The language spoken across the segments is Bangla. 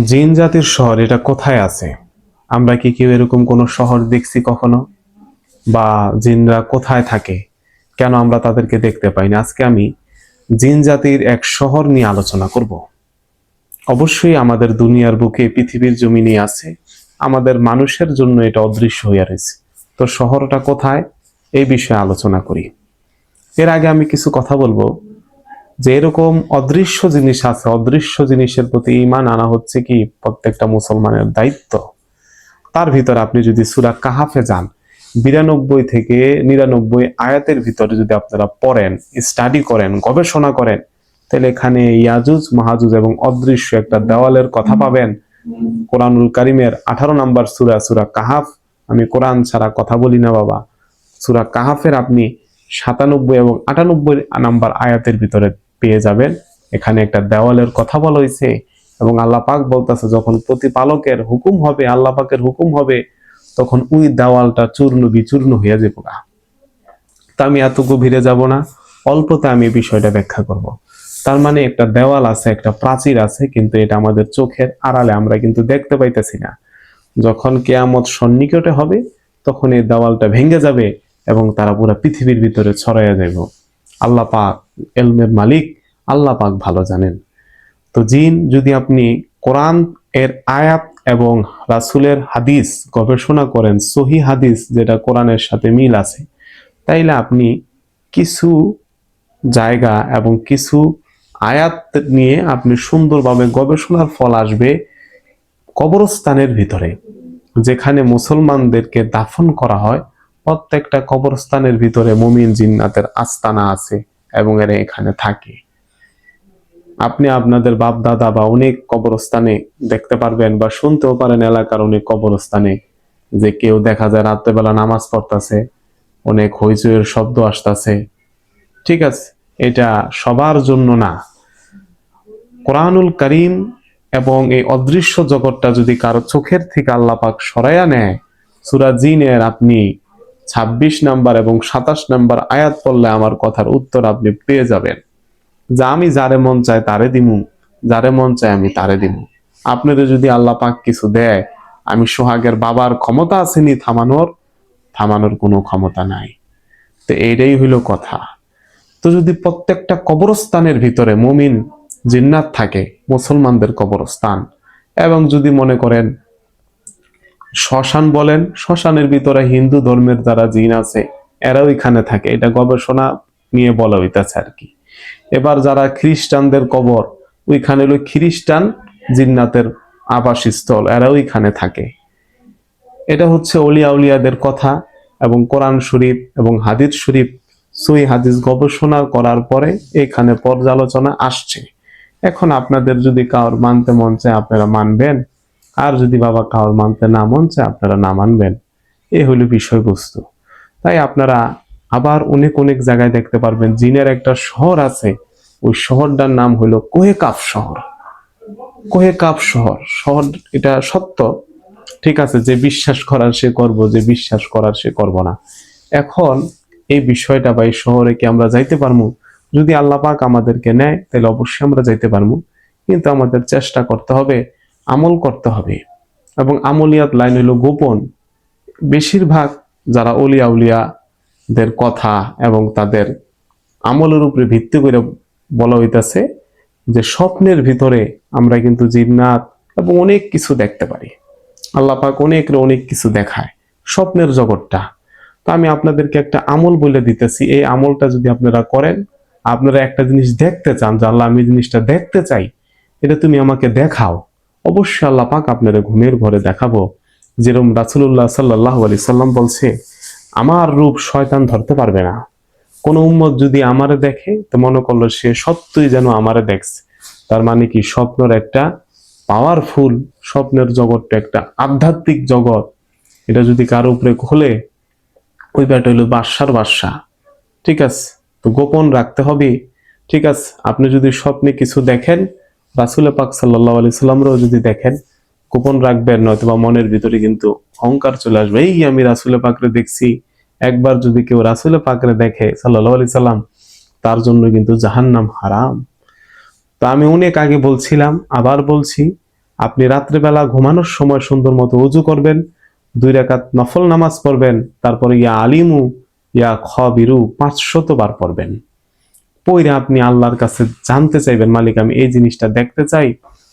জিন জাতির শহর, এটা কোথায় আছে? আমরা কি কেউ এরকম কোনো শহর দেখছি কখনো? বা জিনরা কোথায় থাকে? কেন আমরা তাদেরকে দেখতে পাই না? আজকে আমি জিন জাতির এক শহর নিয়ে আলোচনা করব। অবশ্যই আমাদের দুনিয়ার বুকে পৃথিবীর জমিনে আছে। আমাদের মানুষের জন্য এটা অদৃশ্য হইয়া রয়েছে। তো শহরটা কোথায়? এই বিষয়ে আলোচনা করি। এর আগে আমি কিছু কথা বলব। যে এরকম অদৃশ্য জিনিস আছে, অদৃশ্য জিনিসের প্রতি ইমান আনা হচ্ছে কি? প্রত্যেকটা মুসলমানের দায়িত্ব। তার ভিতর আপনি যদি সুরা কাহাফে যান, বিরানব্বই থেকে নিরানব্বই আয়াতের ভিতরে যদি আপনারা পড়েন স্টাডি করেন, গবেষণা করেন, তাহলে এখানে ইয়াজুজ, মাহাজুজ এবং অদৃশ্য একটা দেওয়ালের কথা পাবেন। কোরআনুল কারিমের আঠারো নাম্বার সুরা সুরা কাহাফ। আমি কোরআন ছাড়া কথা বলি না বাবা। সুরা কাহাফের আপনি সাতানব্বই এবং আটানব্বই নাম্বার আয়াতের ভিতরে পেয়ে যাবেন। এখানে একটা দেওয়ালের কথা বলা হয়েছে এবং আল্লাহ পাক বলতেছে, যখন প্রতিপালকের হুকুম হবে, আল্লাহ পাকের হুকুম হবে, তখন ওই দেওয়ালটা চূর্ণ বিচূর্ণ হয়ে যাবে তা আমি এত গভীরে যাব না, অল্পতে আমি বিষয়টা ব্যাখ্যা করব। তার মানে একটা দেওয়াল আছে, একটা প্রাচীর আছে, কিন্তু এটা আমাদের চোখের আড়ালে আমরা কিন্তু দেখতে পাইতেছি না। যখন কেয়ামত সন্নিকটে হবে, তখন এই দেওয়ালটা ভেঙে যাবে এবং তারা পুরো পৃথিবীর ভিতরে ছড়াইয়া যাইব। আল্লাহ পাক এলমের মালিক, আল্লাহ পাক ভালো জানেন। তো জিন, যদি আপনি কোরআন এর আয়াত এবং রাসুলের হাদিস গবেষণা করেন, সহি হাদিস যেটা কোরআনের সাথে মিল আছে, তাইলে আপনি কিছু জায়গা এবং কিছু আয়াত নিয়ে আপনি সুন্দরভাবে গবেষণার ফল আসবে কবরস্থানের ভিতরে, যেখানে মুসলমানদেরকে দাফন করা হয়। প্রত্যেকটা কবরস্থানের ভিতরে মুমিন জিন্নাতের আস্তানা আছে এবং এরা এখানে থাকে। আপনি আপনাদের বাপ দাদা বা অনেক কবরস্থানে দেখতে পারবেন বা শুনতেও পারেন এলাকার অনেক কবরস্থানে যে কেউ দেখা যায় রাত্রেবেলা নামাজ পড়তেছে, অনেক হইচইয়ের শব্দ আসতেছে। ঠিক আছে, এটা সবার জন্য না। কোরআনুল করিম এবং এই অদৃশ্য জগৎটা যদি কারও চোখের থেকে আল্লাপাক সরাইয়া নেয়, সুরা জিনের আপনি ছাব্বিশ নাম্বার এবং সাতাশ নাম্বার আয়াত পড়লে আমার কথার উত্তর আপনি পেয়ে যাবেন। যা আমি যারে মন চায় তারে দিমু, যারে মন চায় আমি তারে দিমু। আপনাদের যদি আল্লাহ পাক কিছু দেয়, আমি সোহাগের বাবার ক্ষমতা আসেনি থামানোর থামানোর কোনো ক্ষমতা নাই। তো এইটাই হইল কথা। তো যদি প্রত্যেকটা কবরস্থানের ভিতরে মুমিন, জিন্নাত থাকে, মুসলমানদের কবরস্থান, এবং যদি মনে করেন শ্মশান বলেন, শ্মশানের ভিতরে হিন্দু ধর্মের যারা জিন আছে, এরাও এখানে থাকে। এটা গবেষণা নিয়ে বলা হইতেছে আর কি। এবার যারা খ্রিস্টানদের কবর, ওইখানে হলো খ্রিস্টান জিন্নাতের আবাসস্থল, এরাও এখানে থাকে। এটা হচ্ছে অলিয়া উলিয়াদের কথা এবং কোরআন শরীফ এবং হাদিস শরীফ। সুই হাদিস গবেষণা করার পরে এখানে পর্যালোচনা আসছে। এখন আপনাদের যদি কারোর মানতে মন চায়, আপনারা মানবেন। আর যদি বাবা কারোর মানতে না মন চায়, আপনারা না মানবেন। এ হলো বিষয়বস্তু। তাই আপনারা আবার অনেক অনেক জায়গায় দেখতে পারবেন, জিনের একটা শহর আছে, ওই শহরটার নাম হলো কোহেকাফ শহর। কোহেকাফ শহর শহর এটা সত্য, ঠিক আছে, যে বিশ্বাস করার সে করব, যে বিশ্বাস করার সে করব না। এখন এই বিষয়টা বা এই শহরে কি আমরা যাইতে পারব যদি আল্লাহ পাক আমাদেরকে নেয়, তাহলে অবশ্যই আমরা যাইতে পারব কিন্তু আমাদের চেষ্টা করতে হবে আমল করতে হবে। এবং আমলিয়াত লাইন হলো গোপন। বেশিরভাগ যারা অলিয়া উলিয়াদের কথা এবং তাদের আমলের উপরে ভিত্তি করে বলা হইতেছে যে স্বপ্নের ভিতরে আমরা কিন্তু জিন্নাত এবং অনেক কিছু দেখতে পারি। আল্লাহ পাক অনেক অনেক কিছু দেখায় স্বপ্নের জগৎটা। তো আমি আপনাদেরকে একটা আমল বলে দিতেছি। এই আমলটা যদি আপনারা করেন, আপনারা একটা জিনিস দেখতে চান যে, আল্লাহ, আমি জিনিসটা দেখতে চাই। এটা তুমি আমাকে দেখাও। অবশ্যই আল্লাহ পাক আপনারা ঘুমের ঘরে দেখাবো। যেরকম রাসুল্লাহ সাল্লাহ আলি সাল্লাম বলছে, আমার রূপ শয়তান ধরতে পারবে না। কোন উম্মত যদি আমারে দেখে, তো মনে করল সে সত্যই যেন আমারে দেখছে। তার মানে কি, স্বপ্নের একটা পাওয়ারফুল স্বপ্নের জগৎটা একটা আধ্যাত্মিক জগৎ। এটা যদি কারও উপরে খোলে ওই ব্যাটা হইল বাদশার বাদশা ঠিক আছে? তো গোপন রাখতে হবে। ঠিক আছে? আপনি যদি স্বপ্নে কিছু দেখেন রাসুল পাক সাল্লাহ আলি সাল্লামরাও যদি দেখেন, গোপন রাখবেন নয়তো বা মনের ভিতরে কিন্তু অহংকার চলে আসবে। এই আমি রাসুলে পাকরে দেখছি, একবার যদি কেউ রাসুলে পাকরে দেখে সাল্লাহ আলি সাল্লাম, তার জন্য কিন্তু জাহান্নাম হারাম। তো আমি অনেক আগে বলছিলাম, আবার বলছি, আপনি রাত্রেবেলা ঘুমানোর সময় সুন্দর মতো উজু করবেন, দুই রাকাত নফল নামাজ পড়বেন, তারপরে ইয়া আলিমু, ইয়া খবিরু পাঁচশত বার পড়বেন। পইরে আপনি আল্লাহর কাছে জানতে চাইবেন, মালিক, আমি এই জিনিসটা দেখতে চাই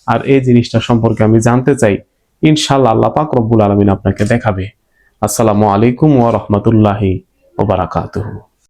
আর এই জিনিসটা সম্পর্কে আমি জানতে চাই। ইনশাল্লাহ আল্লাহ পাক রব্বুল আলমিন আপনাকে দেখাবে। আসসালামু আলাইকুম ওয়া বারাকাতুহু।